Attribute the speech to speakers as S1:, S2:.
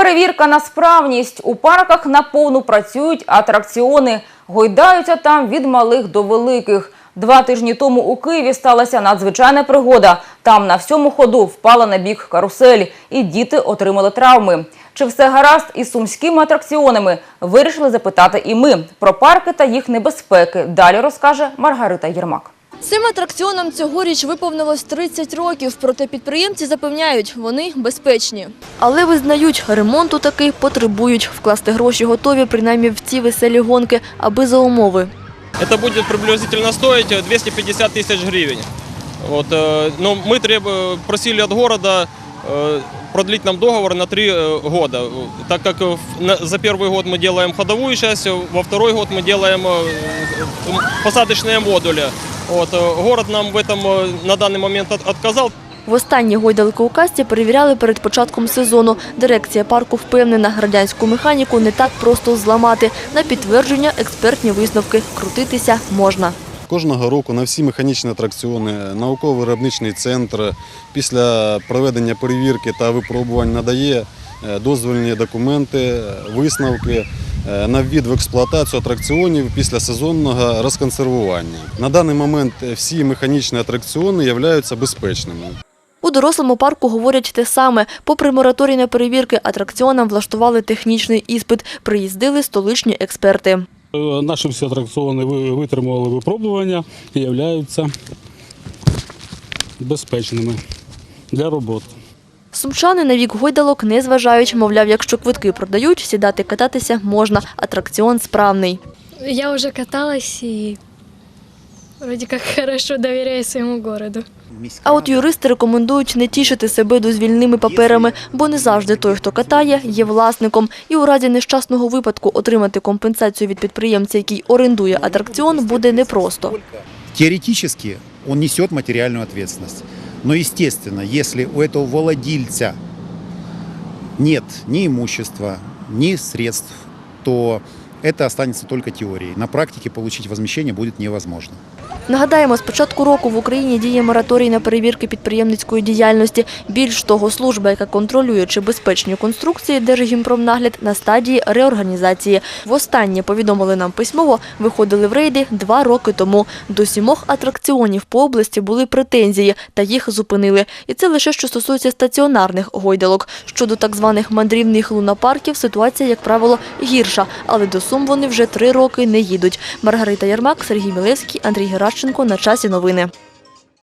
S1: Перевірка на справність. У парках наповну працюють атракціони. Гойдаються там від малих до великих. Два тижні тому у Києві сталася надзвичайна пригода. Там на всьому ходу впала на бік карусель, і діти отримали травми. Чи все гаразд із сумськими атракціонами? Вирішили запитати і ми. Про парки та їх небезпеки. Далі розкаже Маргарита Єрмак.
S2: Цим атракціонам цьогоріч виповнилось 30 років, проте підприємці запевняють, вони безпечні. Але визнають, ремонту таки потребують. Вкласти гроші готові принаймні в ці веселі гонки, аби за умови.
S3: Это будет приблизительно стоить э, 250 тысяч гривен. Вот, э, но мы требу- просили от города э, продлить нам договор на три э, года, э, так как э, в- на- за первый год мы делаем ходовую часть, э, во второй год мы делаем э, м, посадочные модули. Вот, э, город нам в этом э, на данный момент от- отказал.
S2: Востаннє гойдалки у касті перевіряли перед початком сезону. Дирекція парку впевнена, радянську механіку не так просто зламати. На підтвердження експертні висновки крутитися можна.
S4: Кожного року на всі механічні атракціони науково-виробничний центр після проведення перевірки та випробувань надає е, дозвольні документи, висновки е, на ввід в експлуатацію атракціонів після сезонного розконсервування. На даний момент всі механічні атракціони являються безпечними.
S2: У дорослому парку говорять те саме. Попри мораторій на перевірки, атракціонам влаштували технічний іспит. Приїздили столичні експерти.
S5: Е, Наші всі атракціони витримували випробування і являються безпечними для роботи.
S2: Сумчани на вік гойдалок не зважають. Мовляв, якщо квитки продають, сідати кататися можна. Атракціон справний.
S6: Я уже каталась и вроде как хорошо доверяю своему городу.
S2: А от юристи рекомендують не тішити себе дозвільними паперами, бо не завжди той, хто катає, є власником. І у разі нещасного випадку отримати компенсацію від підприємця, який орендує атракціон, буде непросто.
S7: Теоретически он несет материальную ответственность. Но, естественно, если у этого владельца нет ни имущества, ни средств, то это останется только теорией. На практике получить возмещение будет невозможно.
S2: Нагадаємо, з початку року в Україні діє мораторій на перевірки підприємницької діяльності. Більш того, служба, яка контролює чи безпечні конструкції, Держгімпромнагляд на стадії реорганізації. Востаннє повідомили нам письмово, виходили в рейди два роки тому. До сімох атракціонів по області були претензії, та їх зупинили. І це лише що стосується стаціонарних гойдалок. Щодо так званих мандрівних лунапарків, ситуація, як правило, гірша, але до Сум вони вже три роки не їдуть. Маргарита Ярмак, Сергій Мілевський, Андрій Геращенко. На часі новини.